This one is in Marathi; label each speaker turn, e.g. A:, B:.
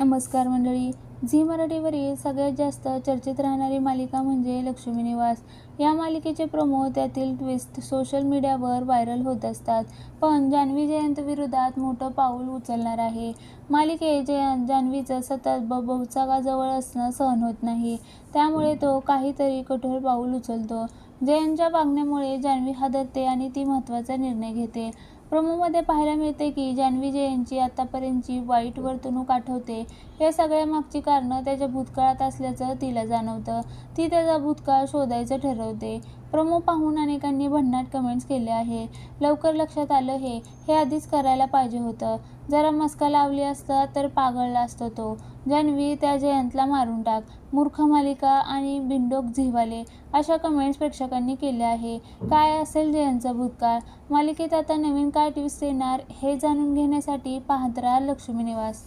A: नमस्कार मंडळी. झी मराठीवरील सगळ्यात जास्त चर्चेत राहणारी मालिका म्हणजे लक्ष्मी निवास. या मालिकेचे प्रोमो त्यातील ट्विस्ट सोशल मीडियावर व्हायरल होत असतात. पण जान्हवी जयंत विरोधात मोठं पाऊल उचलणार आहे. मालिके जय जान्हवीचं सतत बबूचागाजवळ असणं सहन होत नाही. त्यामुळे तो काहीतरी कठोर पाऊल उचलतो. जयनच्या वागण्यामुळे जान्हवी हादरते आणि ती महत्त्वाचा निर्णय घेते. प्रोमोमध्ये पाहायला मिळते की जान्हवी जयंती आतापर्यंतची वाईट वर्तणूक आठवते. या सगळ्या मागची कारणं त्याच्या भूतकाळात असल्याचं तिला जाणवतं. ती त्याचा भूतकाळ शोधायचं ठरवते. प्रोमो पाहून अनेकांनी भन्नाट कमेंट्स केले आहे. लवकर लक्षात आलं हे हे आधीच करायला पाहिजे होतं. जरा मस्का लावली असता तर पागळला असतो तो. जान्हवी त्या जयंतला मारून टाक. मूर्ख मालिका आणि बिंडोक झिवाले अशा कमेंट्स प्रेक्षकांनी केल्या आहे. काय असेल जयंतचा भूतकाळ? मालिकेत आता नवीन काय ट्विस्ट येणार हे जाणून घेण्यासाठी पाहत राहा लक्ष्मी निवास.